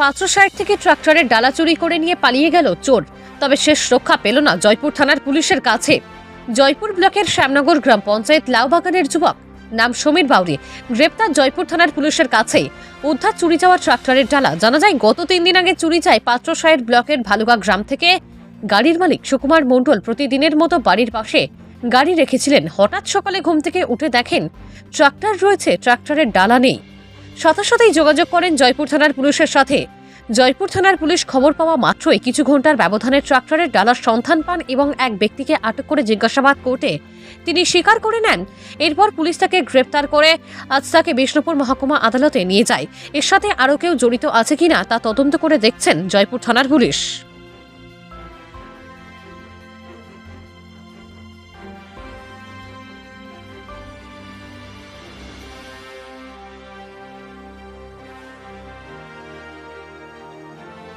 পাঁচশো ষাট থেকে ট্রাক্টরের ডালা চুরি করে নিয়ে পালিয়ে গেল চোর। তবে শেষ রক্ষা পেল না জয়পুর থানার পুলিশের কাছে। জয়পুর ব্লকের শ্যামনগর গ্রাম পঞ্চায়েত লাউবাগানের যুবক নাম সমীর বাউরি গ্রেপ্তার জয়পুর থানার পুলিশের কাছে উদ্ধার চুরি যাওয়া ট্রাক্টরের ডালা। জানা যায়, গত তিন দিন আগে চুরি যায় পাত্র সাহের ব্লকের ভালুকা গ্রাম থেকে গাড়ির মালিক সুকুমার মণ্ডল প্রতিদিনের মতো বাড়ির পাশে গাড়ি রেখেছিলেন। হঠাৎ সকালে ঘুম থেকে উঠে দেখেন, ট্রাক্টর রয়েছে, ট্রাক্টরের ডালা নেই। সাথে সাথেই যোগাযোগ করেন জয়পুর থানার পুলিশের সাথে। জয়পুর থানার পুলিশ খবর পাওয়া মাত্রই কিছু ঘণ্টার ব্যবধানে ট্রাক্টরের ডালার সন্ধান পান এবং এক ব্যক্তিকে আটক করে জিজ্ঞাসাবাদ করতে তিনি স্বীকার করে নেন, এরপর পুলিশ তাকে গ্রেপ্তার করে আজ তাকে বিষ্ণুপুর মহকুমা আদালতে নিয়ে যায়। এর সাথে আরও কেউ জড়িত আছে কিনা তা তদন্ত করে দেখছেন জয়পুর থানার পুলিশ।